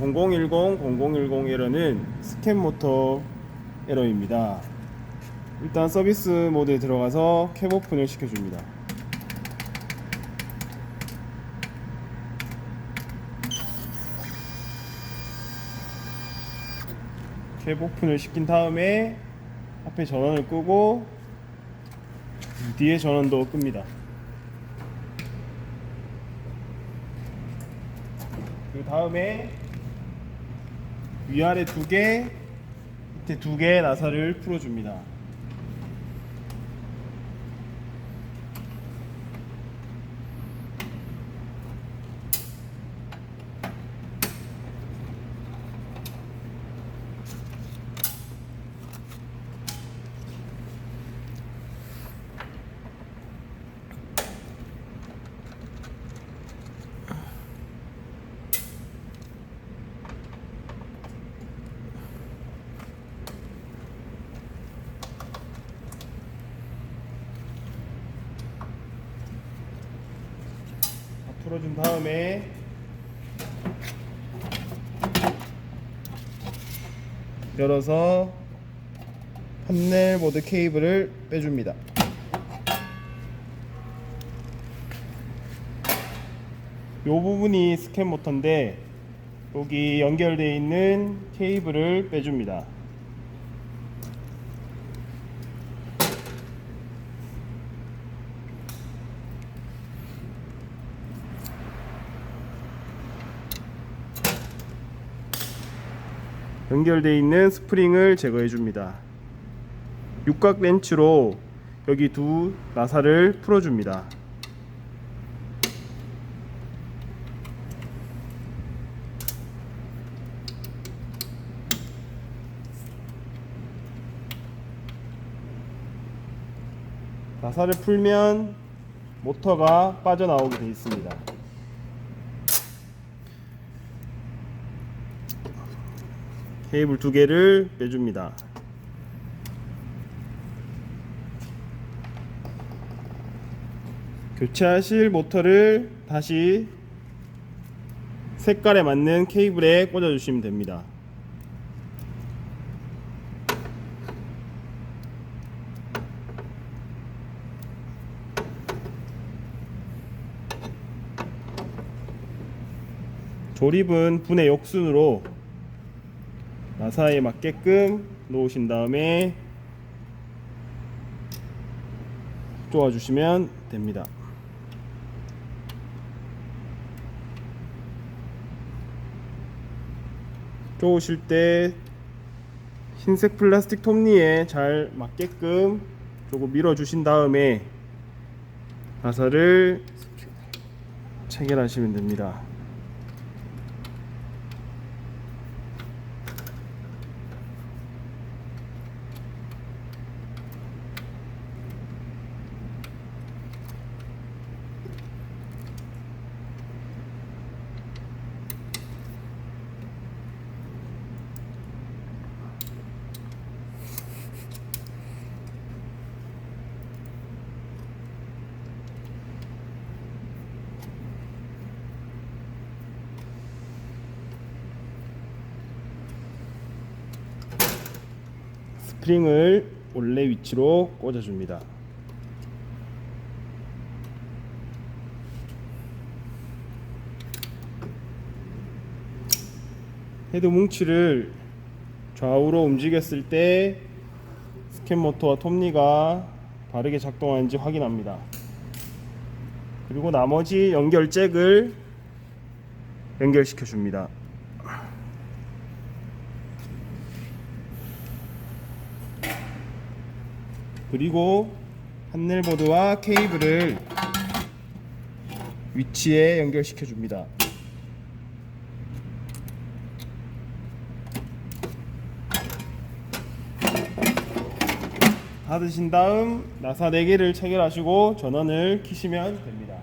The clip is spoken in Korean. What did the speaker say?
0010 0010 에러는 스캔 모터 에러입니다. 일단 서비스 모드에 들어가서 캡 오픈을 시켜줍니다. 캡 오픈을 시킨 다음에 앞에 전원을 끄고 뒤에 전원도 끕니다. 그 다음에 위아래 두 개, 밑에 두 개의 나사를 풀어줍니다. 풀어준 다음에 열어서 판넬 보드 케이블을 빼줍니다. 요 부분이 스캔 모터인데 여기 연결되어 있는 케이블을 빼줍니다. 연결되어 있는 스프링을 제거해 줍니다. 육각 렌치로 여기 두 나사를 풀어 줍니다. 나사를 풀면 모터가 빠져나오게 되어 있습니다. 케이블 두 개를 빼줍니다. 교체하실 모터를 다시 색깔에 맞는 케이블에 꽂아주시면 됩니다. 조립은 분해 역순으로 나사에 맞게끔 놓으신 다음에 쪼아주시면 됩니다. 쪼으실 때 흰색 플라스틱 톱니에 잘 맞게끔 조금 밀어주신 다음에 나사를 체결하시면 됩니다. 스프링을 원래 위치로 꽂아줍니다. 헤드 뭉치를 좌우로 움직였을 때 스캔 모터와 톱니가 바르게 작동하는지 확인합니다. 그리고 나머지 연결 잭을 연결시켜 줍니다. 그리고 판넬보드와 케이블을 위치에 연결시켜 줍니다. 닫으신 다음 나사 4개를 체결하시고 전원을 키시면 됩니다.